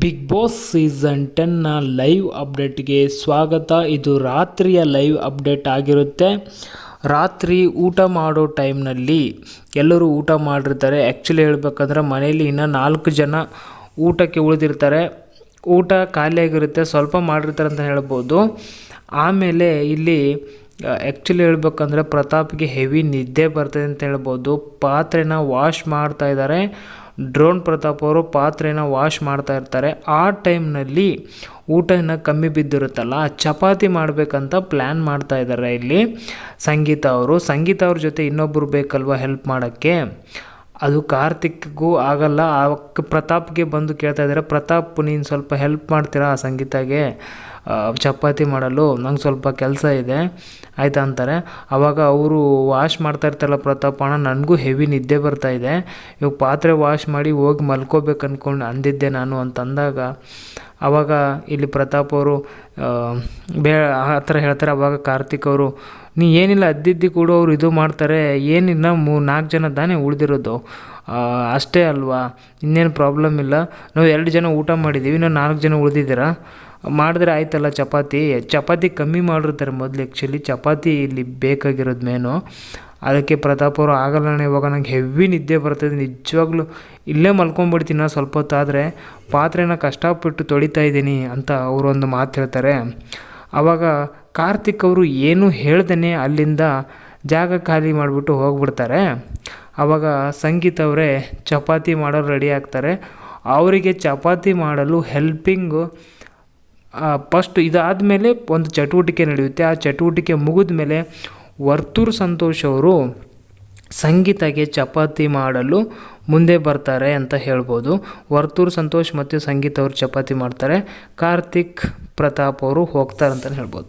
Big boss season ಟೆನ್ನ live ಅಪ್ಡೇಟ್ಗೆ ಸ್ವಾಗತ. ಇದು ರಾತ್ರಿಯ ಲೈವ್ ಅಪ್ಡೇಟ್ ಆಗಿರುತ್ತೆ. ರಾತ್ರಿ ಊಟ ಮಾಡೋ ಟೈಮ್ನಲ್ಲಿ ಎಲ್ಲರೂ ಊಟ ಮಾಡಿರ್ತಾರೆ. ಆ್ಯಕ್ಚುಲಿ ಹೇಳಬೇಕಂದ್ರೆ ಮನೇಲಿ ಇನ್ನೂ ನಾಲ್ಕು ಜನ ಊಟಕ್ಕೆ ಉಳಿದಿರ್ತಾರೆ. ಊಟ ಖಾಲಿಯಾಗಿರುತ್ತೆ, ಸ್ವಲ್ಪ ಮಾಡಿರ್ತಾರೆ ಅಂತ ಹೇಳ್ಬೋದು. ಆಮೇಲೆ ಇಲ್ಲಿ ಆ್ಯಕ್ಚುಲಿ ಹೇಳ್ಬೇಕಂದ್ರೆ ಪ್ರತಾಪ್ಗೆ ಹೆವಿ ನಿದ್ದೆ ಬರ್ತದೆ ಅಂತ ಹೇಳ್ಬೋದು. ಪಾತ್ರೆನ ವಾಶ್ ಮಾಡ್ತಾ ಇದ್ದಾರೆ. ಡ್ರೋನ್ ಪ್ರತಾಪ್ ಅವರು ಪಾತ್ರೆನ ವಾಶ್ ಮಾಡ್ತಾ ಇರ್ತಾರೆ. ಆ ಟೈಮ್ನಲ್ಲಿ ಊಟ ಇನ್ನೂ ಕಮ್ಮಿ ಬಿದ್ದಿರುತ್ತಲ್ಲ, ಚಪಾತಿ ಮಾಡಬೇಕಂತ ಪ್ಲ್ಯಾನ್ ಮಾಡ್ತಾ ಇದ್ದಾರೆ ಇಲ್ಲಿ ಸಂಗೀತ ಅವರು. ಸಂಗೀತ ಅವ್ರ ಜೊತೆ ಇನ್ನೊಬ್ಬರು ಬೇಕಲ್ವ ಹೆಲ್ಪ್ ಮಾಡೋಕ್ಕೆ? ಅದು ಕಾರ್ತಿಕ್ಗೂ ಆಗಲ್ಲ. ಅವಕ್ಕೆ ಪ್ರತಾಪ್ಗೆ ಬಂದು ಕೇಳ್ತಾ ಇದ್ದಾರೆ ಪ್ರತಾಪ್, ನೀನು ಸ್ವಲ್ಪ ಹೆಲ್ಪ್ ಮಾಡ್ತೀರಾ ಆ ಸಂಗೀತಾಗೆ? ಚಪಾತಿ ಮಾಡಲು? ನಂಗೆ ಸ್ವಲ್ಪ ಕೆಲಸ ಇದೆ. ಆಯಿತಾ ಅಂತಾರೆ. ಆವಾಗ ಅವರು ವಾಶ್ ಮಾಡ್ತಾ ಇರ್ತಾರಲ್ಲ ಪ್ರತಾಪ್, ಅಣ್ಣ, ನನಗೂ ಹೆವಿ ನಿದ್ದೆ ಬರ್ತಾ ಇದೆ. ಇವಾಗ ಪಾತ್ರೆ ವಾಶ್ ಮಾಡಿ ಹೋಗಿ ಮಲ್ಕೋಬೇಕು ಅಂದ್ಕೊಂಡು ಅಂದಿದ್ದೆ ನಾನು ಅಂತಂದಾಗ ಆವಾಗ ಇಲ್ಲಿ ಪ್ರತಾಪ್ ಅವರು ಬೇ, ಆ ಥರ ಹೇಳ್ತಾರೆ ಆವಾಗ ಕಾರ್ತಿಕ್ ಅವರು, ನೀ ಏನಿಲ್ಲ, ಅದ್ದಿದ್ದಿ ಕೂಡ, ಅವರು ಇದು ಮಾಡ್ತಾರೆ ಏನಿಲ್ಲ ಮೂ, ನಾಲ್ಕು ಜನ ತಾನೇ ಉಳಿದಿರೋದು? ಅಷ್ಟೇ ಅಲ್ವಾ? ಇನ್ನೇನು ಪ್ರಾಬ್ಲಮ್ ಇಲ್ಲ. ನಾವು ಎರಡು ಜನ ಊಟ ಮಾಡಿದ್ದೀವಿ ನಾವು ನಾಲ್ಕು ಜನ ಉಳಿದಿದ್ದೀರಾ? ಮಾಡಿದ್ರೆ ಆಯ್ತಲ್ಲ ಚಪಾತಿ? ಚಪಾತಿ ಕಮ್ಮಿ ಮಾಡಿರ್ತಾರೆ ಮೊದಲು ಆ್ಯಕ್ಚುಲಿ ಚಪಾತಿ ಇಲ್ಲಿ ಬೇಕಾಗಿರೋದು ಮೇನು ಅದಕ್ಕೆ ಪ್ರತಾಪ್ ಅವರು ಆಗಲ್ಲ ಇವಾಗ ನಂಗೆ ಹೆವಿ ನಿದ್ದೆ ಬರ್ತದೆ. ನಿಜವಾಗ್ಲೂ ಇಲ್ಲೇ ಮಲ್ಕೊಂಬಿಡ್ತೀನಿ ಸ್ವಲ್ಪ ಹೊತ್ತಾದರೆ ಪಾತ್ರೆನ ಕಷ್ಟಪಟ್ಟು ತೊಳಿತಾ ಇದ್ದೀನಿ ಅಂತ ಅವರು ಒಂದು ಮಾತು ಹೇಳ್ತಾರೆ. ಆವಾಗ ಕಾರ್ತಿಕ್ ಅವರು ಏನೂ ಹೇಳ್ದೇ ಅಲ್ಲಿಂದ ಜಾಗ ಖಾಲಿ ಮಾಡಿಬಿಟ್ಟು ಹೋಗ್ಬಿಡ್ತಾರೆ. ಆವಾಗ ಸಂಗೀತ ಅವರೇ ಚಪಾತಿ ಮಾಡೋರು ರೆಡಿ ಆಗ್ತಾರೆ. ಅವರಿಗೆ ಚಪಾತಿ ಮಾಡಲು ಹೆಲ್ಪಿಂಗು ಫಸ್ಟ್ ಇದಾದಮೇಲೆ ಒಂದು ಚಟುವಟಿಕೆ ನಡೆಯುತ್ತೆ. ಆ ಚಟುವಟಿಕೆ ಮುಗಿದ ಮೇಲೆ ವರ್ತೂರ್ ಸಂತೋಷ್ ಅವರು ಸಂಗೀತಗೆ ಚಪಾತಿ ಮಾಡಲು ಮುಂದೆ ಬರ್ತಾರೆ ಅಂತ ಹೇಳ್ಬೋದು. ವರ್ತೂರ್ ಸಂತೋಷ್ ಮತ್ತು ಸಂಗೀತ ಅವರು ಚಪಾತಿ ಮಾಡ್ತಾರೆ. ಕಾರ್ತಿಕ್ ಪ್ರತಾಪ್ ಅವರು ಹೋಗ್ತಾರೆ ಅಂತಲೇ ಹೇಳ್ಬೋದು.